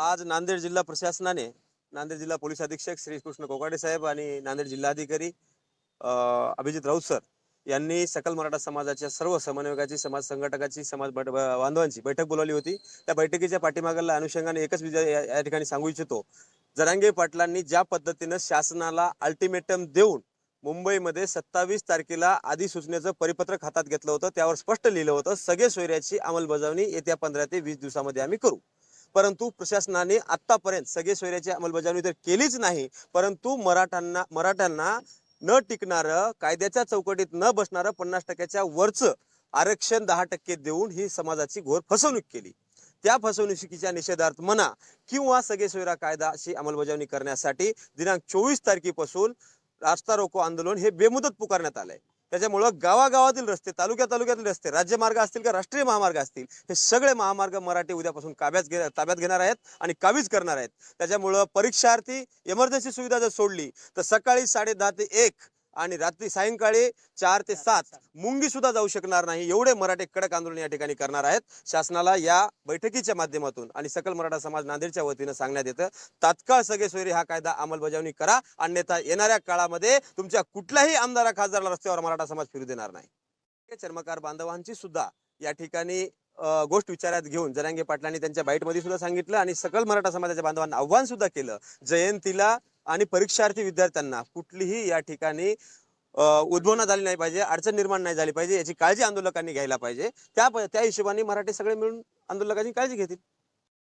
आज नांदेड जिल्हा प्रशासनाने नांदेड जिल्हा पोलीस अधीक्षक श्री कृष्ण साहेब आणि नांदेड जिल्हाधिकारी अभिजित राऊत सर यांनी सकल मराठा समाजाच्या सर्व समन्वयकाची समाज संघटकाची समाज बट- बांधवांची बैठक बोलावली होती. त्या बैठकीच्या पाठीमागाला अनुषंगाने एकच विजय या या ठिकाणी सांगू इच्छितो. जरांगे पाटलांनी ज्या पद्धतीनं शासनाला अल्टिमेटम देऊन मुंबईमध्ये सत्तावीस तारखेला अधिसूचनेचं परिपत्रक हातात घेतलं होतं त्यावर स्पष्ट लिहिलं होतं सगळे सोयऱ्याची अंमलबजावणी येत्या पंधरा ते वीस दिवसामध्ये आम्ही करू. परंतु प्रशासनाने आतापर्यंत सगळे सोयऱ्याची अंमलबजावणी तर केलीच नाही परंतु मराठ्यांना मराठ्यांना न टिकणारं कायद्याच्या चौकटीत न बसणारं पन्नास टक्क्याच्या वरचं आरक्षण दहा टक्के देऊन ही समाजाची घोर फसवणूक केली. त्या फसवणुकीच्या निषेधार्थ म्हणा किंवा सगळे सोयरा कायदाची अंमलबजावणी करण्यासाठी दिनांक चोवीस तारखेपासून रास्ता रोको आंदोलन हे बेमुदत पुकारण्यात आलंय. त्याच्यामुळं गावागावातील रस्ते तालुक्या तालुक्यातील रस्ते राज्यमार्ग असतील का राष्ट्रीय महामार्ग असतील हे सगळे महामार्ग मराठी उद्यापासून काब्यात घे ताब्यात घेणार आहेत आणि काबीज करणार आहेत. त्याच्यामुळं परीक्षार्थी इमर्जन्सी सुविधा जर सोडली तर सकाळी साडे दहा ते एक आणि रात्री सायंकाळी चार ते सात मुंगी सुद्धा जाऊ शकणार नाही. एवढे मराठे कडक आंदोलन या ठिकाणी करणार आहेत. शासनाला या बैठकीच्या माध्यमातून आणि सकल मराठा समाज नांदेडच्या वतीनं सांगण्यात येतं तात्काळ सगळे सोयरे हा कायदा अंमलबजावणी करा. अन्यथा येणाऱ्या काळामध्ये तुमच्या कुठल्याही आमदारा खासदाराला रस्त्यावर मराठा समाज फिरू देणार नाही. हे चर्मकार बांधवांची सुद्धा या ठिकाणी गोष्ट विचारात घेऊन जरांगे पाटलांनी त्यांच्या बाईटमध्ये सुद्धा सांगितलं आणि सकल मराठा समाजाच्या बांधवांना आव्हान सुद्धा केलं. जयंतीला आणि परीक्षार्थी विद्यार्थ्यांना कुठलीही या ठिकाणी उद्भवना झाली नाही पाहिजे अडचण निर्माण नाही झाली पाहिजे याची काळजी आंदोलकांनी घ्यायला पाहिजे. त्या त्या हिशोबाने मराठी सगळे मिळून आंदोलकांची काळजी घेतील.